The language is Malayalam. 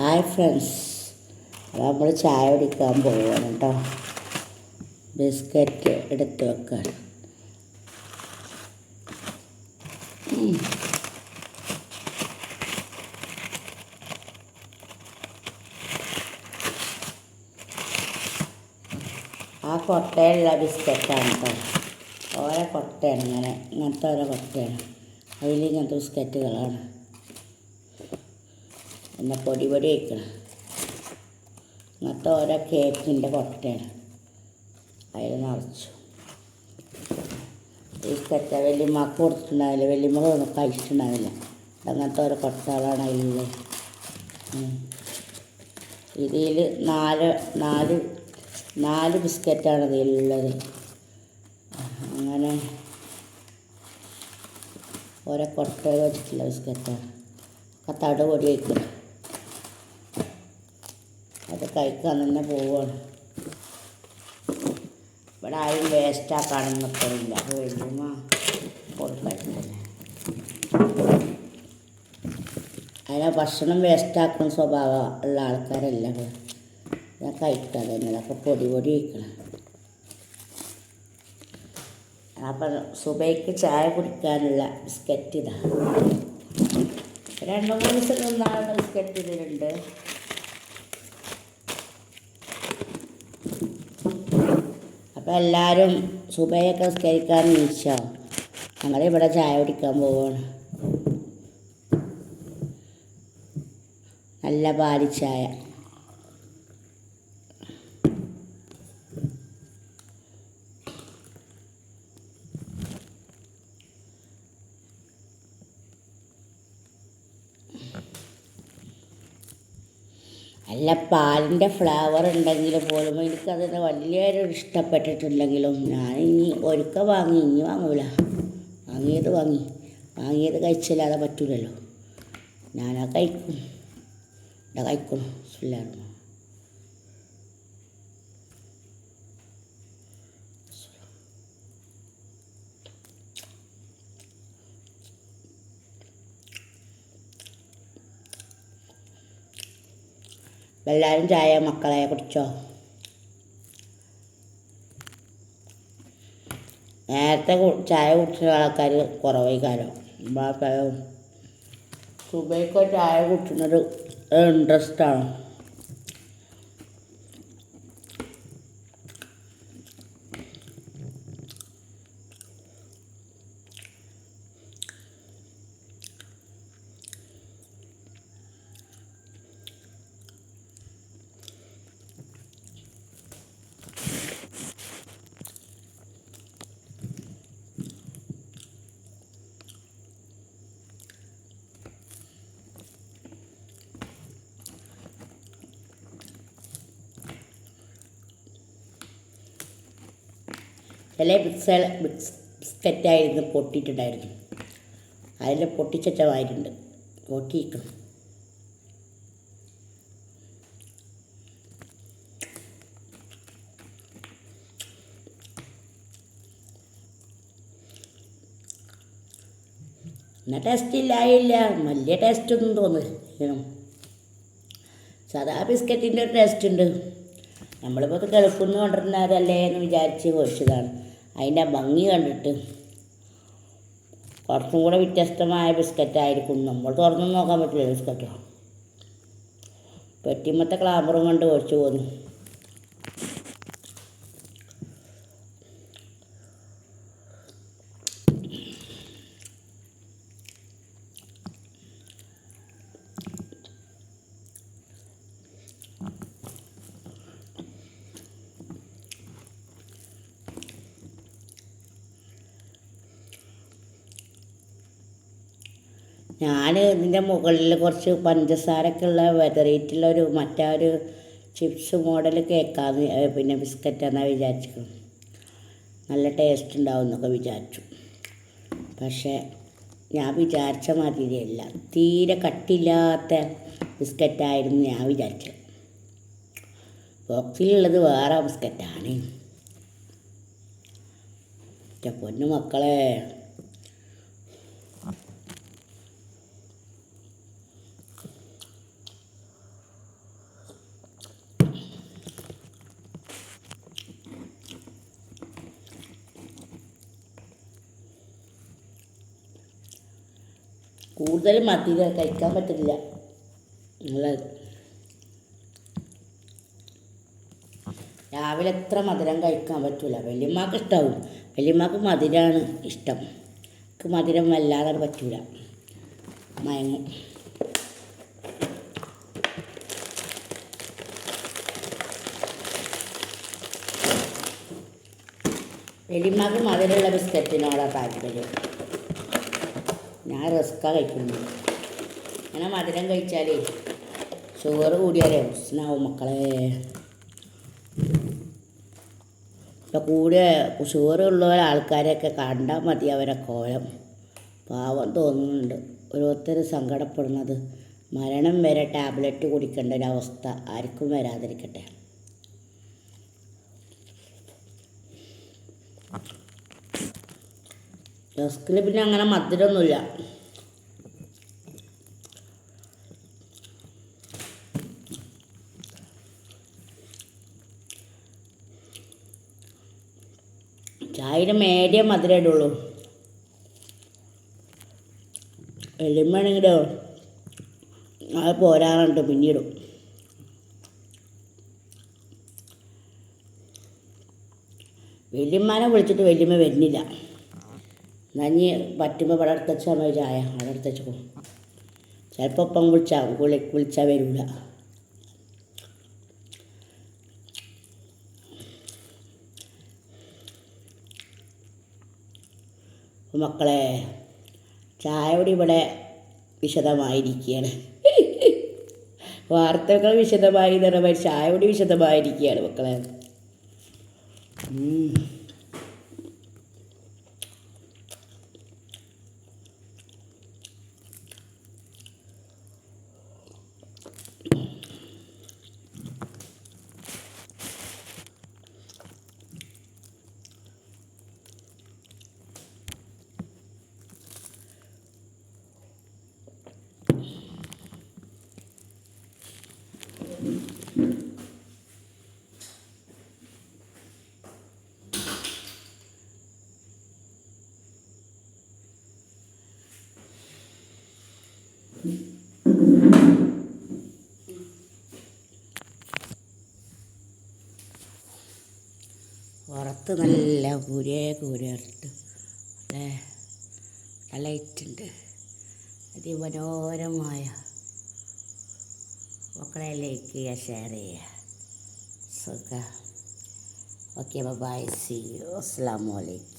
ഹായ് ഫ്രണ്ട്സ് നമ്മൾ ചായ കുടിക്കാൻ പോവുകയാണ് കേട്ടോ ബിസ്ക്കറ്റ് എടുത്ത് വെക്കുകയാണ്. ആ കൊട്ടയുള്ള ബിസ്ക്കറ്റാണ് കേട്ടോ ഓരോ കൊട്ടയാണ് ഇങ്ങനെ ഇങ്ങനത്തെ ഓരോ കൊട്ടയാണ്. അതിൽ ഇങ്ങനത്തെ ബിസ്ക്കറ്റുകളാണ്. പിന്നെ പൊടി പൊടി വയ്ക്കണം എന്നിട്ട് ഓരോ കേക്കിന്റെ കൊട്ടയാണ്. അതിൽ നിറച്ചു. ഈ ബിസ്ക്കറ്റ് വലിയമ്മക്ക് കൊടുത്തിട്ടുണ്ടാവില്ല. വലിയമ്മ ഒന്നും കഴിച്ചിട്ടുണ്ടാവില്ല. അങ്ങനത്തെ ഓരോ കൊട്ടകളാണ് അതിൽ ഇതിൽ നാല് നാല് നാല് ബിസ്ക്കറ്റാണ് ഇതിലുള്ളത്. അങ്ങനെ ഓരോ കൊട്ട വെച്ചിട്ടുള്ള ബിസ്ക്കറ്റാണ്. ഒക്കെ തട പൊടി വയ്ക്കുക അത് കഴിക്കാൻ തന്നെ പോവുകയാണ്. ഇവിടെ ആരും വേസ്റ്റാക്കാനും നിൽക്കണില്ല അത് വലിയമ്മ കൊടുക്കട്ടില്ല അതിനെ ഭക്ഷണം വേസ്റ്റാക്കുന്ന സ്വഭാവം ഉള്ള ആൾക്കാരല്ല ഞാൻ കഴിക്കാൻ തന്നെ അതൊക്കെ പൊടി പൊടി വയ്ക്കണം അപ്പം സുബൈക്ക് ചായ കുടിക്കാനുള്ള ബിസ്ക്കറ്റ് ഇതാ. രണ്ട് മൂന്ന് ദിവസം നിന്നാണ് ബിസ്ക്കറ്റ് ഇതിലുണ്ട്. അപ്പം എല്ലാവരും സുബയൊക്കെ നിസ്കരിക്കാൻ നീച്ചോ? ഞങ്ങളിവിടെ ചായ കുടിക്കാൻ പോവാണ്. നല്ല പാലിച്ചായ നല്ല പാലിന്റെ ഫ്ലേവർ ഉണ്ടെങ്കിൽ പോലും എനിക്കതിന് വലിയൊരു ഇഷ്ടപ്പെട്ടിട്ടുണ്ടെങ്കിലും ഞാൻ ഇനി ഒരുക്ക വാങ്ങി ഇനി വാങ്ങൂല. വാങ്ങിയത് വാങ്ങി. വാങ്ങിയത് കഴിച്ചില്ലാതെ പറ്റൂലല്ലോ. ഞാനാ കഴിക്കും. ഞാൻ കഴിക്കണം എല്ലാവരും ചായ മക്കളെ കുടിച്ചോ? നേരത്തെ ചായ കുടിച്ച ആൾക്കാർ കുറവായി കാലം സുബൈക്കോ ചായ കുടിക്കുന്നത് ഇൻട്രസ്റ്റാണ് ചില ബിക്സ ബിസ്ക്കറ്റായിരുന്നു പൊട്ടിയിട്ടുണ്ടായിരുന്നു അതിൽ പൊട്ടിച്ചമായിട്ടുണ്ട് പൊട്ടിയിരിക്കണം എന്നാൽ ടേസ്റ്റ് ഇല്ലായില്ല വലിയ ടേസ്റ്റ് ഒന്നും തോന്നില്ല. സാധാ ബിസ്ക്കറ്റിന്റെ ഒരു ടേസ്റ്റ് ഉണ്ട്. നമ്മളിപ്പോൾ ഗൾഫിൽ നിന്ന് കൊണ്ടുവരുന്നതല്ലേ എന്ന് വിചാരിച്ച് മേടിച്ചതാണ്. അതിന്റെ ഭംഗി കണ്ടിട്ട് കുറച്ചും കൂടെ വ്യത്യസ്തമായ ബിസ്ക്കറ്റായിരിക്കും. നമ്മൾ തുറന്നു നോക്കാൻ പറ്റില്ല ബിസ്ക്കറ്റോ. പെട്ടിമത്തെ ക്ലാബറും കണ്ട് ഒഴിച്ചു പോന്നു. ഞാൻ ഇതിന്റെ മുകളിൽ കുറച്ച് പഞ്ചസാരക്കുള്ള ഉള്ള ഒരു മറ്റേ ഒരു ചിപ്സ് മോഡൽ കേക്കാന്ന് പിന്നെ ബിസ്ക്കറ്റ് എന്നാണ് വിചാരിച്ചു നല്ല ടേസ്റ്റ് ഉണ്ടാവും എന്നൊക്കെ വിചാരിച്ചു. പക്ഷേ ഞാൻ വിചാരിച്ച മാതിരിയല്ല. തീരെ കട്ടില്ലാത്ത ബിസ്ക്കറ്റായിരുന്നു ഞാൻ വിചാരിച്ചത്. ബോക്സിലുള്ളത് വേറെ ബിസ്ക്കറ്റാണ്. പൊന്നു മക്കളെ. കൂടുതൽ മധുരം കഴിക്കാൻ പറ്റില്ല നല്ല രാവിലെ എത്ര മധുരം കഴിക്കാൻ പറ്റില്ല വലിയമ്മക്ക് ഇഷ്ടമാവും വലിയമ്മക്ക് മധുരമാണ് ഇഷ്ടം. എനിക്ക് മധുരം വല്ലാതെ പറ്റൂല. മയങ്ങും. വലിയമ്മക്ക് മധുരമുള്ള ബിസ്ക്കറ്റിനോടാണ് താല്പര്യം. ഞാൻ റസ്ക്കാണ് കഴിക്കുന്നത് അങ്ങനെ മധുരം കഴിച്ചാലേ ഷുഗർ കൂടിയാലേ പ്രശ്നമാവും മക്കളെ. ഇപ്പം കൂടെ ഷുഗർ ഉള്ള ആൾക്കാരെയൊക്കെ കണ്ടാൽ മതി അവരെ കോലം. പാവം തോന്നുന്നുണ്ട്. ഓരോരുത്തർ സങ്കടപ്പെടുന്നത്. മരണം വരെ ടാബ്ലറ്റ് കുടിക്കേണ്ട ഒരവസ്ഥ ആർക്കും വരാതിരിക്കട്ടെ. ഡെസ്കിൽ പിന്നെ അങ്ങനെ മധുരമൊന്നുമില്ല ചായയുടെ മേടിയ മധുരം ഇടുള്ളൂ. എളിമയാണെങ്കിലോ അത് പോരാറുണ്ട് പിന്നീടും. വല്യമ്മാനെ വിളിച്ചിട്ട് വല്യമ്മ വരുന്നില്ല. നഞ്ഞ് പറ്റുമ്പോൾ ഇവിടെ അടുത്ത വെച്ചാൽ മതി ചായ. അവിടെ അടുത്ത് വെച്ചോ. ചിലപ്പോൾ ഒപ്പം വിളിച്ചാൽ വിളി വിളിച്ചാൽ വരില്ല മക്കളെ ചായ കൂടി ഇവിടെ വിശദമായിരിക്കുകയാണ്. വാർത്തകൾ വിശദമായി എന്ന് പറയുമ്പോൾ ചായ കൂടി വിശദമായിരിക്കുകയാണ് മക്കളെ. ഉം. പുറത്ത് നല്ല കുരേ കുരട്ട് അല്ലേ? ലൈറ്റുണ്ട് അതിമനോഹരമായ മക്കളെ ലൈക്ക് ചെയ്യുക ഷെയർ ചെയ്യുക സുഖ. ഓക്കെ ബൈ സി അസ്സാം വലൈക്കും